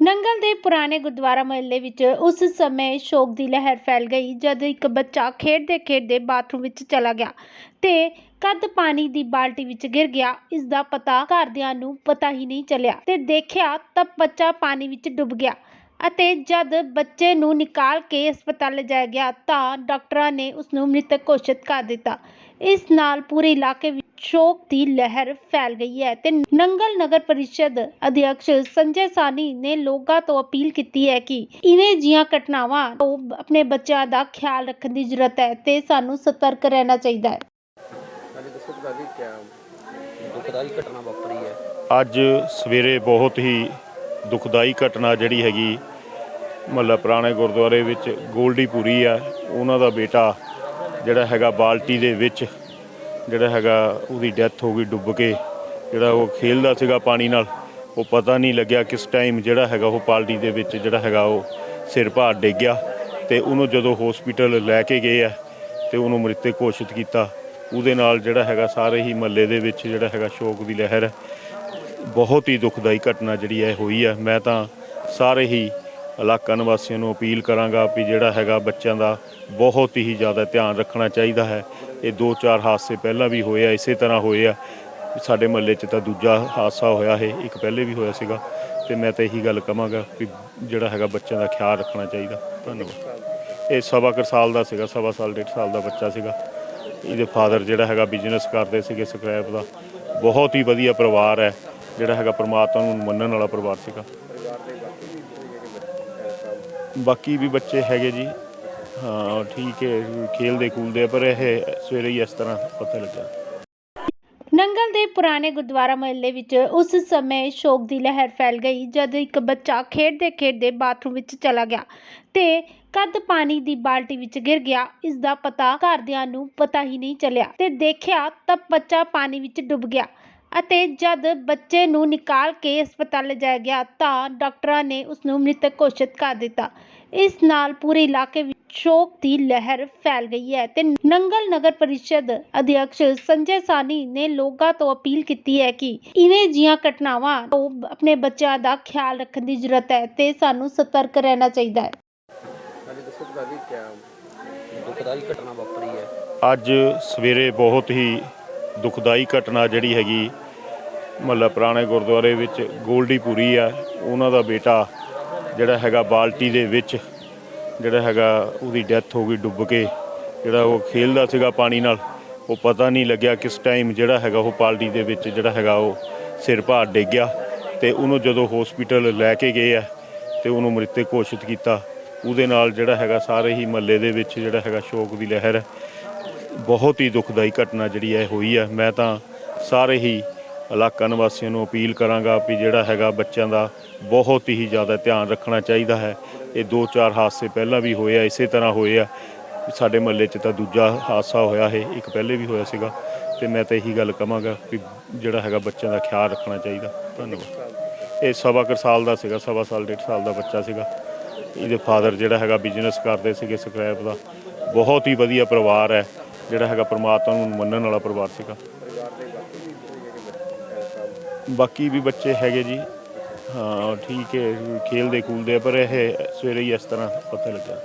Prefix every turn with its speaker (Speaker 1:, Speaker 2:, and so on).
Speaker 1: ਨੰਗਲ ਦੇ ਪੁਰਾਣੇ ਗੁਰਦੁਆਰਾ ਮਹੱਲੇ ਵਿੱਚ ਉਸ ਸਮੇਂ ਸ਼ੋਕ ਦੀ ਲਹਿਰ ਫੈਲ ਗਈ ਜਦ ਇੱਕ ਬੱਚਾ ਖੇਡਦੇ ਖੇਡਦੇ ਬਾਥਰੂਮ ਵਿੱਚ ਚਲਾ ਗਿਆ ਤੇ ਕੱਦ ਪਾਣੀ ਦੀ ਬਾਲਟੀ ਵਿੱਚ ਗਿਰ ਗਿਆ। ਇਸ ਦਾ ਪਤਾ ਘਰਦਿਆਂ ਨੂੰ ਪਤਾ ਹੀ ਨਹੀਂ ਚੱਲਿਆ ਤੇ ਦੇਖਿਆ ਤਾਂ ਬੱਚਾ ਪਾਣੀ ਵਿੱਚ ਡੁੱਬ ਗਿਆ ਅਤੇ ਜਦ ਬੱਚੇ ਨੂੰ ਨਿਕਾਲ ਕੇ ਹਸਪਤਾਲ ਲਿਜਾਇਆ ਗਿਆ ਤਾਂ ਡਾਕਟਰਾਂ ਨੇ ਉਸ ਨੂੰ ਮ੍ਰਿਤਕ ਘੋਸ਼ਿਤ ਕਰ ਦਿੱਤਾ। ਇਸ ਨਾਲ ਪੂਰੇ ਇਲਾਕੇ ਸ਼ੋਕ ਦੀ ਲਹਿਰ ਫੈਲ ਗਈ ਹੈ ਤੇ ਨੰਗਲ ਨਗਰ ਪਰਿਸ਼ਦ ਅਧਿਕਸ਼ ਸੰਜੇ ਸਾਨੀ ਨੇ ਲੋਕਾਂ ਤੋਂ ਅਪੀਲ ਕੀਤੀ ਹੈ ਕਿ ਇਵੇਂ ਜੀਆਂ ਘਟਨਾਵਾਂ ਤੋਂ ਆਪਣੇ ਬੱਚਿਆਂ ਦਾ ਖਿਆਲ ਰੱਖਣ ਦੀ ਜ਼ਰੂਰਤ ਹੈ ਤੇ ਸਾਨੂੰ ਸਤਰਕ ਰਹਿਣਾ ਚਾਹੀਦਾ ਹੈ।
Speaker 2: ਹਾਂਜੀ ਦੱਸੋ ਤੁਹਾਡੀ ਕਿਆ
Speaker 3: ਦੁਖਦਾਈ ਘਟਨਾ ਵਾਪਰੀ ਹੈ।
Speaker 4: ਅੱਜ ਸਵੇਰੇ ਬਹੁਤ ਹੀ ਦੁਖਦਾਈ ਘਟਨਾ ਜਿਹੜੀ ਹੈਗੀ ਮਹੱਲਾ ਪੁਰਾਣੇ ਗੁਰਦੁਆਰੇ ਵਿੱਚ ਗੋਲਡੀਪੁਰੀ ਆ ਉਹਨਾਂ ਦਾ ਬੇਟਾ ਜਿਹੜਾ ਹੈਗਾ ਬਾਲਟੀ ਦੇ ਵਿੱਚ ਜਿਹੜਾ ਹੈਗਾ ਉਹਦੀ ਡੈਥ ਹੋ ਗਈ ਡੁੱਬ ਕੇ, ਜਿਹੜਾ ਉਹ ਖੇਲਦਾ ਸੀਗਾ ਪਾਣੀ ਨਾਲ, ਉਹ ਪਤਾ ਨਹੀਂ ਲੱਗਿਆ ਕਿਸ ਟਾਈਮ ਜਿਹੜਾ ਹੈਗਾ ਉਹ ਬਾਲਟੀ ਦੇ ਵਿੱਚ ਜਿਹੜਾ ਹੈਗਾ ਉਹ ਸਿਰ ਭਾਰ ਡਿੱਗ ਗਿਆ ਤੇ ਉਹਨੂੰ ਜਦੋਂ ਹਸਪੀਟਲ ਲੈ ਕੇ ਗਏ ਆ ਤੇ ਉਹਨੂੰ ਮ੍ਰਿਤਕ ਘੋਸ਼ਿਤ ਕੀਤਾ, ਉਹਦੇ ਨਾਲ ਜਿਹੜਾ ਹੈਗਾ ਸਾਰੇ ਹੀ ਮਹੱਲੇ ਦੇ ਵਿੱਚ ਜਿਹੜਾ ਹੈਗਾ ਸ਼ੋਕ ਦੀ ਲਹਿਰ ਹੈ। ਬਹੁਤ ਹੀ ਦੁਖਦਾਈ ਘਟਨਾ ਜਿਹੜੀ ਹੈ ਹੋਈ ਹੈ। ਮੈਂ ਤਾਂ ਸਾਰੇ ਹੀ ਇਲਾਕਾ ਨਿਵਾਸੀਆਂ ਨੂੰ ਅਪੀਲ ਕਰਾਂਗਾ ਵੀ ਜਿਹੜਾ ਹੈਗਾ ਬੱਚਿਆਂ ਦਾ ਬਹੁਤ ਹੀ ਜ਼ਿਆਦਾ ਧਿਆਨ ਰੱਖਣਾ ਚਾਹੀਦਾ ਹੈ। ਇਹ ਦੋ ਚਾਰ ਹਾਦਸੇ ਪਹਿਲਾਂ ਵੀ ਹੋਏ ਆ, ਇਸੇ ਤਰ੍ਹਾਂ ਹੋਏ ਆ। ਸਾਡੇ ਮਹੱਲੇ 'ਚ ਤਾਂ ਦੂਜਾ ਹਾਦਸਾ ਹੋਇਆ ਹੈ ਇੱਕ ਪਹਿਲੇ ਵੀ ਹੋਇਆ ਸੀਗਾ। ਤੇ ਮੈਂ ਤਾਂ ਇਹੀ ਗੱਲ ਕਹਾਂਗਾ ਵੀ ਜਿਹੜਾ ਹੈਗਾ ਬੱਚਿਆਂ ਦਾ ਖਿਆਲ ਰੱਖਣਾ ਚਾਹੀਦਾ। ਧੰਨਵਾਦ। ਇਹ ਸਵਾ ਕਰ ਸਾਲ ਦਾ ਸੀਗਾ, ਸਵਾ ਸਾਲ, ਡੇਢ ਸਾਲ ਦਾ ਬੱਚਾ ਸੀਗਾ। ਇਹਦੇ ਫਾਦਰ ਜਿਹੜਾ ਹੈਗਾ ਬਿਜ਼ਨਸ ਕਰਦੇ ਸੀਗੇ ਸਕ੍ਰੈਪ ਦਾ। ਬਹੁਤ ਹੀ ਵਧੀਆ ਪਰਿਵਾਰ ਹੈ, ਜਿਹੜਾ ਹੈਗਾ ਪਰਮਾਤਮਾ ਨੂੰ ਮੰਨਣ ਵਾਲਾ ਪਰਿਵਾਰ ਸੀਗਾ। ਬਾਕੀ ਵੀ ਬੱਚੇ ਹੈਗੇ ਜੀ। ਹਾਂ, ਠੀਕ ਹੈ, ਖੇਲਦੇ ਕੂਲਦੇ ਪਰ ਇਹ ਸਵੇਰੇ ਹੀ ਇਸ ਤਰ੍ਹਾਂ ਪਤਾ ਲੱਗਾ।
Speaker 1: ਨੰਗਲ ਦੇ ਪੁਰਾਣੇ ਗੁਰਦੁਆਰਾ ਮਹੱਲੇ ਵਿੱਚ ਉਸ ਸਮੇਂ ਸ਼ੋਕ ਦੀ ਲਹਿਰ ਫੈਲ ਗਈ ਜਦ ਇੱਕ ਬੱਚਾ ਖੇਡਦੇ ਖੇਡਦੇ ਬਾਥਰੂਮ ਵਿੱਚ ਚਲਾ ਗਿਆ ਤੇ ਕੱਦ ਪਾਣੀ ਦੀ ਬਾਲਟੀ ਵਿੱਚ ਗਿਰ ਗਿਆ। ਇਸ ਦਾ ਪਤਾ ਘਰਦਿਆਂ ਨੂੰ ਪਤਾ ਹੀ ਨਹੀਂ ਚੱਲਿਆ ਤੇ ਦੇਖਿਆ ਤਾਂ ਬੱਚਾ ਪਾਣੀ ਵਿੱਚ ਡੁੱਬ ਗਿਆ। ਅਤੇ ਜਦ ਬੱਚੇ ਨੂੰ ਨਿਕਾਲ ਕੇ ਹਸਪਤਾਲ ਲਿਜਾਇਆ ਗਿਆ ਤਾਂ ਡਾਕਟਰਾਂ ਨੇ ਉਸ ਨੂੰ ਮ੍ਰਿਤਕ ਘੋਸ਼ਿਤ ਕਰ ਦਿੱਤਾ। ਇਸ ਨਾਲ ਪੂਰੇ ਇਲਾਕੇ ਵਿੱਚ ਸ਼ੋਕ ਦੀ ਲਹਿਰ ਫੈਲ ਗਈ ਹੈ ਤੇ ਨੰਗਲ ਨਗਰ ਪਰਿਸ਼ਦ ਅਧਿਕਸ਼ ਸੰਜੇ ਸਾਨੀ ਨੇ ਲੋਕਾਂ ਤੋਂ ਅਪੀਲ ਕੀਤੀ ਹੈ ਕਿ ਇਵੇਂ ਜੀਆਂ ਘਟਨਾਵਾਂ ਤੋਂ ਆਪਣੇ ਬੱਚਿਆਂ ਦਾ ਖਿਆਲ ਰੱਖਣ ਦੀ ਜ਼ਰੂਰਤ ਹੈ ਤੇ ਸਾਨੂੰ ਸਤਰਕ ਰਹਿਣਾ ਚਾਹੀਦਾ ਹੈ?
Speaker 4: ਅੱਜ ਸਵੇਰੇ ਬਹੁਤ ਹੀ ਦੁਖਦਾਈ ਘਟਨਾ ਜਿਹੜੀ ਹੈਗੀ, ਮਹੱਲਾ ਪੁਰਾਣੇ ਗੁਰਦੁਆਰੇ ਵਿੱਚ ਗੋਲਡੀ ਗੋਲਡੀਪੁਰੀ ਆ, ਉਹਨਾਂ ਦਾ ਬੇਟਾ ਜਿਹੜਾ ਹੈਗਾ ਬਾਲਟੀ ਦੇ ਵਿੱਚ, ਜਿਹੜਾ ਹੈਗਾ ਉਹਦੀ ਡੈਥ ਹੋ ਗਈ ਡੁੱਬ ਕੇ, ਜਿਹੜਾ ਉਹ ਖੇਲਦਾ ਸੀਗਾ ਪਾਣੀ ਨਾਲ, ਉਹ ਪਤਾ ਨਹੀਂ ਲੱਗਿਆ ਕਿਸ ਟਾਈਮ ਜਿਹੜਾ ਹੈਗਾ ਉਹ ਪਾਲਟੀ ਦੇ ਵਿੱਚ ਜਿਹੜਾ ਹੈਗਾ ਉਹ ਸਿਰ ਭਾਰ ਡਿੱਗ ਗਿਆ ਤੇ ਉਹਨੂੰ ਜਦੋਂ ਹਸਪੀਟਲ ਲੈ ਕੇ ਗਏ ਆ ਤੇ ਉਹਨੂੰ ਮ੍ਰਿਤਕ ਘੋਸ਼ਿਤ ਕੀਤਾ, ਉਹਦੇ ਨਾਲ ਜਿਹੜਾ ਹੈਗਾ ਸਾਰੇ ਹੀ ਮਹੱਲੇ ਦੇ ਵਿੱਚ ਜਿਹੜਾ ਹੈਗਾ ਸ਼ੋਕ ਦੀ ਲਹਿਰ ਹੈ ਬਹੁਤ ਹੀ ਦੁਖਦਾਈ ਘਟਨਾ ਜਿਹੜੀ ਹੈ ਹੋਈ ਹੈ। ਮੈਂ ਤਾਂ ਸਾਰੇ ਹੀ ਇਲਾਕਾ ਨਿਵਾਸੀਆਂ ਨੂੰ ਅਪੀਲ ਕਰਾਂਗਾ ਵੀ ਜਿਹੜਾ ਹੈਗਾ ਬੱਚਿਆਂ ਦਾ ਬਹੁਤ ਹੀ ਜ਼ਿਆਦਾ ਧਿਆਨ ਰੱਖਣਾ ਚਾਹੀਦਾ ਹੈ। ਇਹ ਦੋ ਚਾਰ ਹਾਦਸੇ ਪਹਿਲਾਂ ਵੀ ਹੋਏ ਆ, ਇਸੇ ਤਰ੍ਹਾਂ ਹੋਏ ਆ। ਸਾਡੇ ਮਹੱਲੇ 'ਚ ਤਾਂ ਦੂਜਾ ਹਾਦਸਾ ਹੋਇਆ ਹੈ, ਇੱਕ ਪਹਿਲੇ ਵੀ ਹੋਇਆ ਸੀਗਾ। ਤੇ ਮੈਂ ਤਾਂ ਇਹੀ ਗੱਲ ਕਹਾਂਗਾ ਵੀ ਜਿਹੜਾ ਹੈਗਾ ਬੱਚਿਆਂ ਦਾ ਖਿਆਲ ਰੱਖਣਾ ਚਾਹੀਦਾ। ਧੰਨਵਾਦ। ਇਹ ਸਵਾ ਕਰ ਸਾਲ ਦਾ ਸੀਗਾ, ਸਵਾ ਸਾਲ, ਡੇਢ ਸਾਲ ਦਾ ਬੱਚਾ ਸੀਗਾ। ਇਹਦੇ ਫਾਦਰ ਜਿਹੜਾ ਹੈਗਾ ਬਿਜ਼ਨਸ ਕਰਦੇ ਸੀਗੇ, ਸਕ੍ਰੈਪ ਦਾ। ਬਹੁਤ ਹੀ ਵਧੀਆ ਪਰਿਵਾਰ ਹੈ। ਜਿਹੜਾ ਹੈਗਾ ਪ੍ਰਮਾਤਮਾ ਨੂੰ ਮੰਨਣ ਵਾਲਾ ਪਰਿਵਾਰ ਸੀਗਾ। ਬਾਕੀ ਵੀ ਬੱਚੇ ਹੈਗੇ ਜੀ। ਹਾਂ, ਠੀਕ ਹੈ ਖੇਲਦੇ ਕੂਲਦੇ ਪਰ ਇਹ ਸਵੇਰੇ ਹੀ ਇਸ ਤਰ੍ਹਾਂ ਪਤਾ ਲੱਗਾ